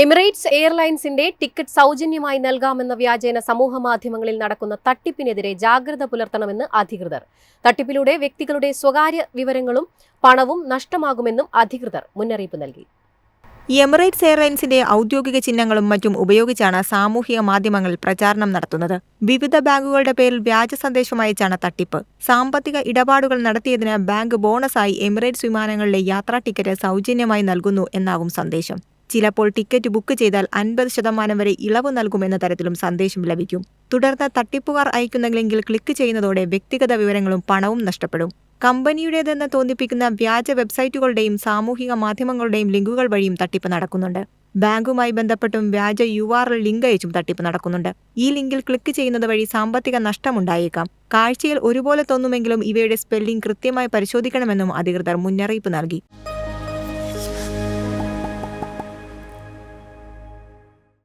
Emirates എയർലൈൻസിന്റെ ticket സൗജന്യമായി നൽകാമെന്ന വ്യാജേന സമൂഹ മാധ്യമങ്ങളിൽ നടക്കുന്ന തട്ടിപ്പിനെതിരെ ജാഗ്രത പുലർത്തണമെന്ന് അധികൃതർ. തട്ടിപ്പിലൂടെ വ്യക്തികളുടെ സ്വകാര്യ വിവരങ്ങളും പണവും നഷ്ടമാകുമെന്നും അധികൃതർ മുന്നറിയിപ്പ് നൽകി. എമിറേറ്റ്സ് എയർലൈൻസിന്റെ ഔദ്യോഗിക ചിഹ്നങ്ങളും മറ്റും ഉപയോഗിച്ചാണ് സാമൂഹിക മാധ്യമങ്ങളിൽ പ്രചാരണം നടത്തുന്നത്. വിവിധ ബാങ്കുകളുടെ പേരിൽ വ്യാജ സന്ദേശം അയച്ചാണ് തട്ടിപ്പ്. സാമ്പത്തിക ഇടപാടുകൾ നടത്തിയതിന് ബാങ്ക് ബോണസായി എമിറേറ്റ്സ് വിമാനങ്ങളിലെ യാത്രാ ടിക്കറ്റ് സൗജന്യമായി നൽകുന്നു എന്നാകും സന്ദേശം. ചിലപ്പോൾ ടിക്കറ്റ് ബുക്ക് ചെയ്താൽ അൻപത് ശതമാനം വരെ ഇളവ് നൽകുമെന്ന തരത്തിലും സന്ദേശം ലഭിക്കും. തുടർന്ന് തട്ടിപ്പുകാർ അയക്കുന്ന ലിങ്കിൽ ക്ലിക്ക് ചെയ്യുന്നതോടെ വ്യക്തിഗത വിവരങ്ങളും പണവും നഷ്ടപ്പെടും. കമ്പനിയുടേതെന്ന് തോന്നിപ്പിക്കുന്ന വ്യാജ വെബ്സൈറ്റുകളുടെയും സാമൂഹിക മാധ്യമങ്ങളുടെയും ലിങ്കുകൾ വഴിയും തട്ടിപ്പ് നടക്കുന്നുണ്ട്. ബാങ്കുമായി ബന്ധപ്പെട്ടും വ്യാജ യു ആർ എൽ ലിങ്ക് അയച്ചും തട്ടിപ്പ് നടക്കുന്നുണ്ട്. ഈ ലിങ്കിൽ ക്ലിക്ക് ചെയ്യുന്നത് വഴി സാമ്പത്തിക നഷ്ടമുണ്ടായേക്കാം. കാഴ്ചയിൽ ഒരുപോലെ തോന്നുമെങ്കിലും ഇവയുടെ സ്പെല്ലിംഗ് കൃത്യമായി പരിശോധിക്കണമെന്നും അധികൃതർ മുന്നറിയിപ്പ് നൽകി.